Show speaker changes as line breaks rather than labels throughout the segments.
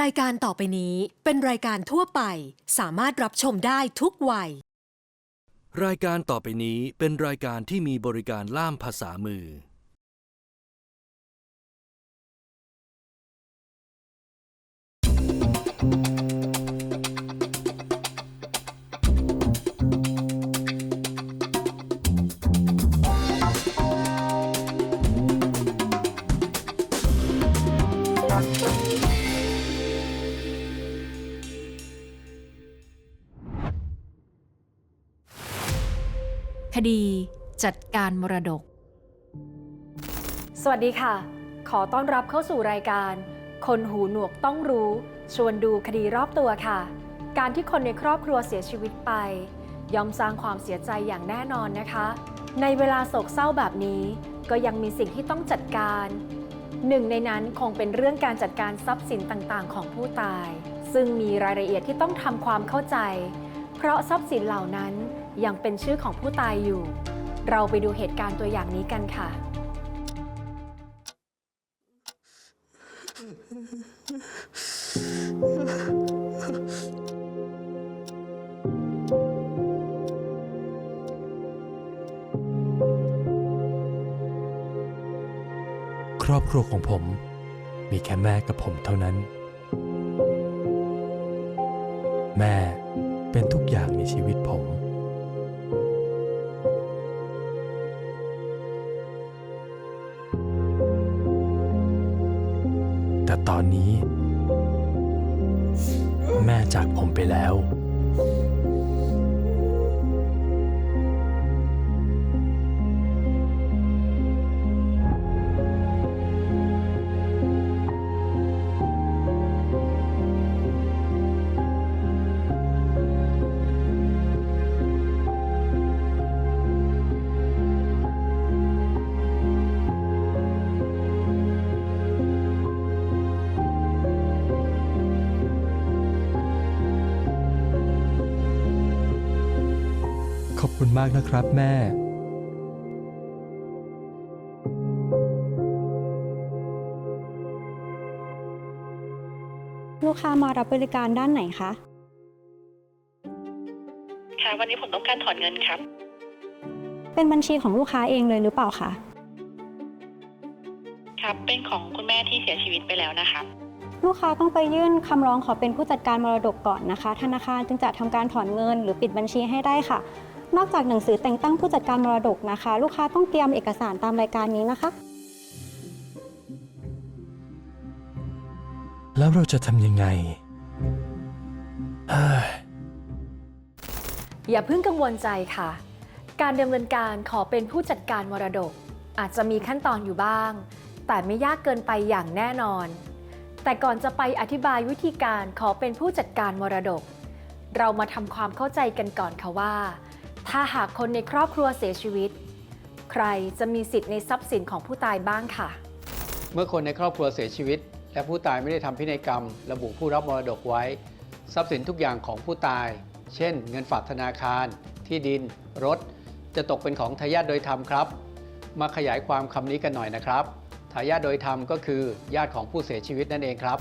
รายการต่อไปนี้เป็นรายการทั่วไป สามารถรับชมได้ทุกวัย
รายการต่อไปนี้เป็นรายการที่มีบริการล่ามภาษามือ
คดีจัดการมรดก
สวัสดีค่ะ ขอต้อนรับเข้าสู่รายการ คนหูหนวกต้องรู้ ชวนดูคดีรอบตัวค่ะ การที่คนในครอบครัวเสียชีวิตไป ย่อมสร้างความเสียใจอย่างแน่นอนนะคะ ในเวลาโศกเศร้าแบบนี้ ก็ยังมีสิ่งที่ต้องจัดการ หนึ่งในนั้นคงเป็นเรื่องการจัดการทรัพย์สินต่างๆ ของผู้ตาย ซึ่งมีรายละเอียดที่ต้องทำความเข้าใจ เพราะทรัพย์สินเหล่านั้นยังเป็นชื่อของผู้ตายอยู่ เราไปดูเหตุการณ์ตัวอย่างนี้กันค่ะ
ครอบครัวของผม มีแค่แม่กับผมเท่านั้น แม่ ชีวิตผม แต่ตอนนี้ แม่จากผมไปแล้ว อบคุณมากนะครับแม่
ลูกค้ามารับบริการด้านไหนคะ
ค่ะ วันนี้ผมต้องการถอนเงินครับ
เป็นบัญชีของลูกค้าเองเลยหรือเปล่าคะ
ครับ เป็นของคุณแม่ที่เสียชีวิตไปแล้วนะครับ
ลูกค้าต้องไปยื่นคำร้องขอเป็นผู้จัดการมรดกก่อนนะคะ ธนาคารจึงจะทำการถอนเงินหรือปิดบัญชีให้ได้ค่ะ นอกจากหนังสือแต่งตั้งผู้จัดการมรดกนะคะ ลูกค้าต้องเตรียมเอกสารตามรายการนี้นะคะ
แล้วเราจะทำยังไงเฮ้ย
อย่าเพิ่งกังวลใจค่ะ การดำเนินการขอเป็นผู้จัดการมรดก อาจจะมีขั้นตอนอยู่บ้าง แต่ไม่ยากเกินไปอย่างแน่นอน แต่ก่อนจะไปอธิบายวิธีการขอเป็นผู้จัดการมรดก เรามาทำความเข้าใจกันก่อนค่ะว่า ถ้าหากคนในครอบครัวเสียชีวิต ใครจะมีสิทธิ์ในทรัพย์สินของผู้ตายบ้างค่ะ
เมื่อคนในครอบครัวเสียชีวิต และผู้ตายไม่ได้ทำพินัยกรรม ระบุผู้รับมรดกไว้ ทรัพย์สินทุกอย่างของผู้ตาย เช่น เงินฝากธนาคาร ที่ดิน รถ จะตกเป็นของทายาทโดยธรรมครับ มาขยายความคำนี้กันหน่อยนะครับทายาทโดยธรรมก็คือ ญาติของผู้เสียชีวิตนั่นเองครับ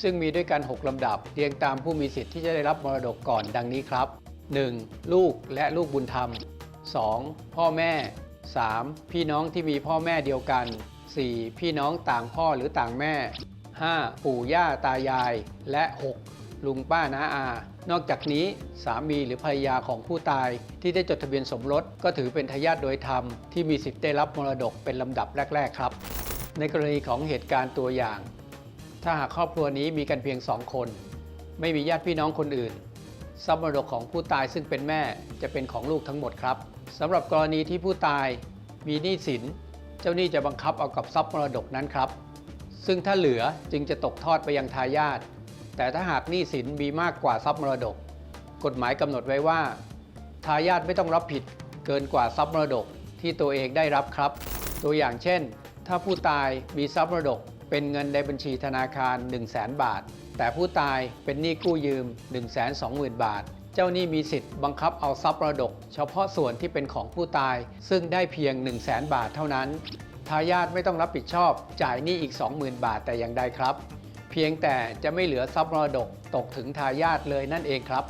ซึ่งมีด้วยกัน 6ลำดับเรียงตามผู้มีสิทธิ์ที่จะได้รับมรดกก่อนดังนี้ครับ 1. ลูกและลูกบุญธรรม 2. พ่อแม่ 3. พี่น้องที่มีพ่อแม่เดียวกัน 4. พี่น้องต่างพ่อหรือต่างแม่ 5. ปู่ย่าตายาย และ 6. ลุงป้าน้าอา นอกจากนี้สามีหรือภรรยาของผู้ตายที่ได้จดทะเบียนสมรสก็ถือเป็นทายาทโดยธรรม ที่มีสิทธิ์ได้รับมรดกเป็นลำดับแรก ๆ ครับ ในกรณีของเหตุการณ์ตัวอย่าง ถ้าหากครอบครัวนี้มีกันเพียงสองคน ไม่มีญาติพี่น้องคนอื่น ทรัพย์มรดกของผู้ตายซึ่งเป็นแม่จะเป็นของลูกทั้งหมดครับสำหรับกรณีที่ผู้ตายมีหนี้สิน เจ้าหนี้จะบังคับเอากับทรัพย์มรดกนั้นครับ ซึ่งถ้าเหลือจึงจะตกทอดไปยังทายาทแต่ถ้าหากหนี้สินมีมากกว่าทรัพย์มรดก กฎหมายกำหนดไว้ว่า ทายาทไม่ต้องรับผิดเกินกว่าทรัพย์มรดกที่ตัวเองได้รับครับ ตัวอย่างเช่น ถ้าผู้ตายมีทรัพย์มรดกเป็นเงินในบัญชีธนาคาร 1 0 0 0 0แบาท แต่ผู้ตายเป็นหนี้กู้ยืม 1 2 0 0 0 0 บาท เจ้าหนี้มีสิทธิ์บังคับเอาทรัพย์มรดก เฉพาะส่วนที่เป็นของผู้ตาย ซึ่งได้เพียง 1 0 0 0 0แบาทเท่านั้น ทายาทไม่ต้องรับผิดชอบ จ่ายหนี้อีก 20,000 บาทแต่อย่างใดครับ เพียงแต่จะไม่เหลือทรัพย์มรดกตกถึงทายาทเลยนั่นเองครับ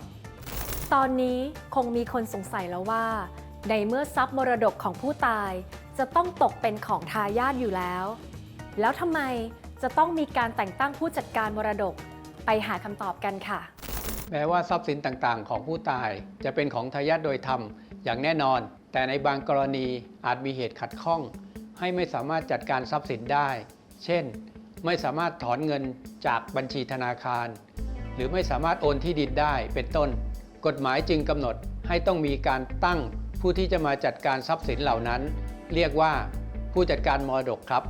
ตอนนี้คงมีคนสงสัยแล้วว่า ในเมื่อทรัพย์มรดกของผู้ตาย จะต้องตกเป็นของทายาทอยู่แล้ว แล้วทำไมจะต้องมีการแต่งตั้งผู้จัดการมรดก ไปหาคำตอบกันค่ะ
แม้ว่าทรัพย์สินต่างๆ ของผู้ตายจะเป็นของทายาทโดยธรรมอย่างแน่นอน แต่ในบางกรณีอาจมีเหตุขัดข้อง ให้ไม่สามารถจัดการทรัพย์สินได้ เช่น ไม่สามารถถอนเงินจากบัญชีธนาคาร หรือไม่สามารถโอนที่ดินได้เป็นต้น กฎหมายจึงกำหนดให้ต้องมีการตั้งผู้ที่จะมาจัดการทรัพย์สินเหล่านั้น เรียกว่าผู้จัดการมรดกครับ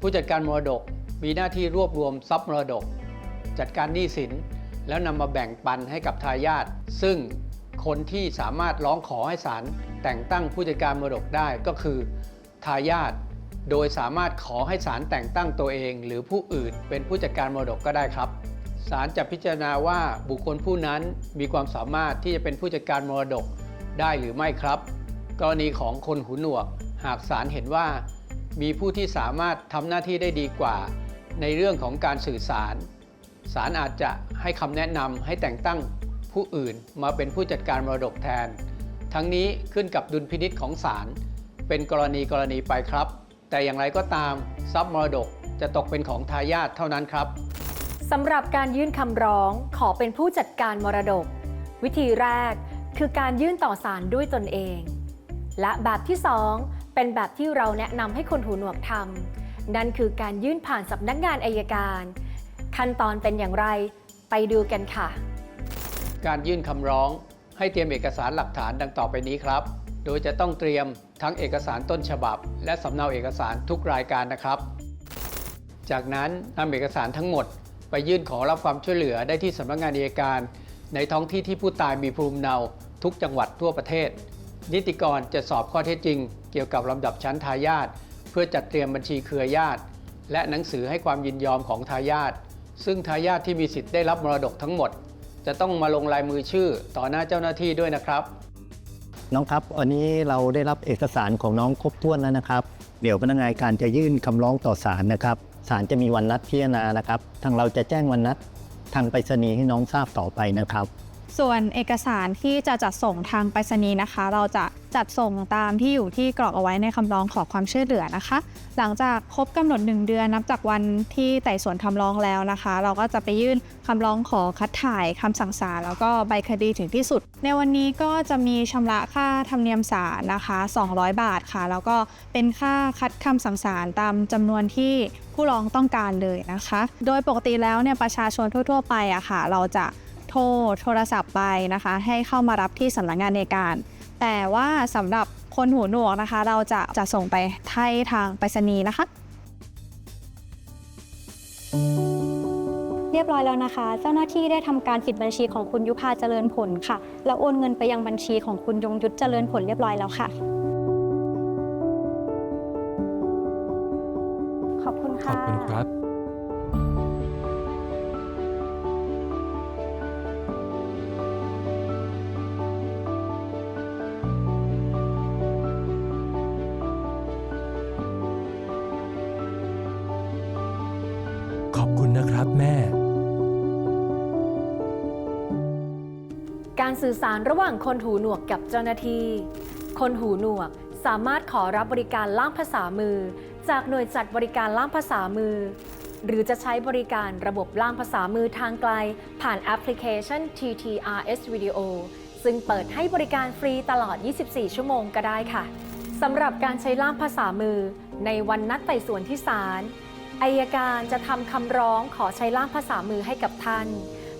ผู้จัดการมรดกมีหน้าที่รวบรวมทรัพย์มรดก จัดการหนี้สิน แล้วนำมาแบ่งปันให้กับทายาทซึ่งคนที่สามารถร้องขอให้ศาลแต่งตั้งผู้จัดการมรดกได้ก็คือทายาทโดยสามารถขอให้ศาลแต่งตั้งตัวเอง หรือผู้อื่นเป็นผู้จัดการมรดกก็ได้ครับศาลจะพิจารณาว่าบุคคลผู้นั้นมีความสามารถที่จะเป็นผู้จัดการมรดกได้หรือไม่ครับ กรณีของคนหูหนวก หากศาลเห็นว่า มีผู้ที่สามารถทำหน้าที่ได้ดีกว่า ในเรื่องของการสื่อสาร ศาลอาจจะให้คำแนะนำให้แต่งตั้งผู้อื่นมาเป็นผู้จัดการมรดกแทน ทั้งนี้ขึ้นกับดุลพินิษของศาลเป็นกรณีกรณีไปครับ แต่อย่างไรก็ตามทรัพย์มรดกจะตกเป็นของทายาทเท่านั้นครับ
สำหรับการยื่นคำร้องขอเป็นผู้จัดการมรดก วิธีแรกคือการยื่นต่อศาลด้วยตนเอง และแบบที่ 2 เป็นแบบที่เราแนะนำให้คนหูหนวกทำนั่นคือการยื่นผ่านสำนักงานอายการ ขั้นตอนเป็นอย่างไร ไปดูกันค่ะ
การยื่นคำร้องให้เตรียมเอกสารหลักฐานดังต่อไปนี้ครับ โดยจะต้องเตรียมทั้งเอกสารต้นฉบับ และสำเนาเอกสารทุกรายการนะครับ จากนั้นนำเอกสารทั้งหมด ไปยื่นขอรับความช่วยเหลือได้ที่สำนักงานอัยการ ในท้องที่ที่ผู้ตายมีภูมิเนาทุกจังหวัดทั่วประเทศ นิติกรจะสอบข้อเท็จจริง เกี่ยวกับลำดับชั้นทายาทเพื่อจัดเตรียมบัญชีเครือญาติ และหนังสือให้ความยินยอมของทายาท ซึ่งทายาทที่มีสิทธิ์ได้รับมรดกทั้งหมด จะต้องมาลงลายมือชื่อต่อหน้าเจ้าหน้าที่ด้วยนะครับ
น้องครับวันนี้เราได้รับเอกสารของน้องครบถ้วนแล้วนะครับ เดี๋ยวพนักงานการจะยื่นคำร้องต่อศาลนะครับศาลจะมีวันนัดพิจารณานะครับ ทางเราจะแจ้งวันนัดทางไปรษณีย์ให้น้องทราบต่อไปนะครับ
ส่วนเอกสารที่จะจัดส่งทางไปรษณีย์นะคะ เราจะจัดส่งตามที่อยู่ที่กรอกเอาไว้ในคำร้องขอความช่วยเหลือนะคะ หลังจากครบกำหนด 1 เดือนนับจากวันที่ไต่สวนคำร้องแล้วนะคะ เราก็จะไปยื่นคำร้องขอคัดถ่ายคำสั่งศาลแล้วก็ใบคดีถึงที่สุด ในวันนี้ก็จะมีชำระค่าธรรมเนียมศาลนะคะ 200 บาทค่ะ แล้วก็เป็นค่าคัดคำสั่งศาลตามจำนวนที่ผู้ร้องต้องการเลยนะคะ โดยปกติแล้วเนี่ยประชาชนทั่ว ๆ ไปอะค่ะ เราจะ โทรโทรศัพท์ไปนะคะ ให้เข้ามารับที่สำนักงานในการ แต่ว่าสำหรับคนหูหนวกนะคะ เราจะจะส่งไปให้ทางไปรษณีย์นะคะ
เรียบร้อยแล้วนะคะ เจ้าหน้าที่ได้ทำการปิดบัญชีของคุณยุพาเจริญผลค่ะ แล้วโอนเงินไปยังบัญชีของคุณยงยุทธเจริญผลเรียบร้อยแล้วค่ะ ขอบคุณ
ข
ค่ะ
อบคุณครับ ขอบคุณนะครับแม่
การสื่อสารระหว่างคนหูหนวกกับเจ้าหน้าที่ คนหูหนวกสามารถขอรับบริการล่ามภาษามือ จากหน่วยจัดบริการล่ามภาษามือ หรือจะใช้บริการระบบล่ามภาษามือทางไกล ผ่านแอปพลิเคชัน TTRS Video ซึ่งเปิดให้บริการฟรีตลอด 24 ชั่วโมงก็ได้ค่ะสำหรับการใช้ล่ามภาษามือ ในวันนัดไต่สวนที่ศาล อายการจะทำคำร้องขอใช้ล่ามภาษามือให้กับท่าน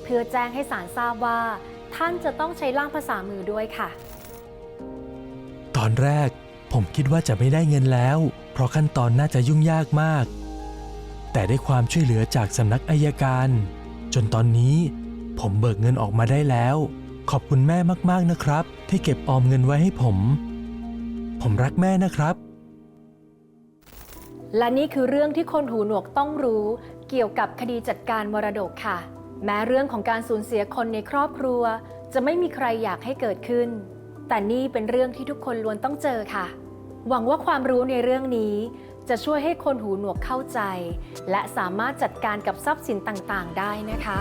เพื่อแจ้งให้ศาลทราบว่า ท่านจะต้องใช้ล่ามภาษามือด้วยค่ะ
ตอนแรกผมคิดว่าจะไม่ได้เงินแล้ว เพราะขั้นตอนน่าจะยุ่งยากมาก แต่ได้ความช่วยเหลือจากสำนักอายการ จนตอนนี้ ผมเบิกเงินออกมาได้แล้ว ขอบคุณแม่มากๆนะครับ ที่เก็บออมเงินไว้ให้ผม ผมรักแม่นะครับ
และนี่คือเรื่องที่คนหูหนวกต้องรู้เกี่ยวกับคดีจัดการมรดกค่ะ แม้เรื่องของการสูญเสียคนในครอบครัว จะไม่มีใครอยากให้เกิดขึ้น แต่นี่เป็นเรื่องที่ทุกคนล้วนต้องเจอค่ะ หวังว่าความรู้ในเรื่องนี้ จะช่วยให้คนหูหนวกเข้าใจ และสามารถจัดการกับทรัพย์สินต่างๆ ได้นะคะ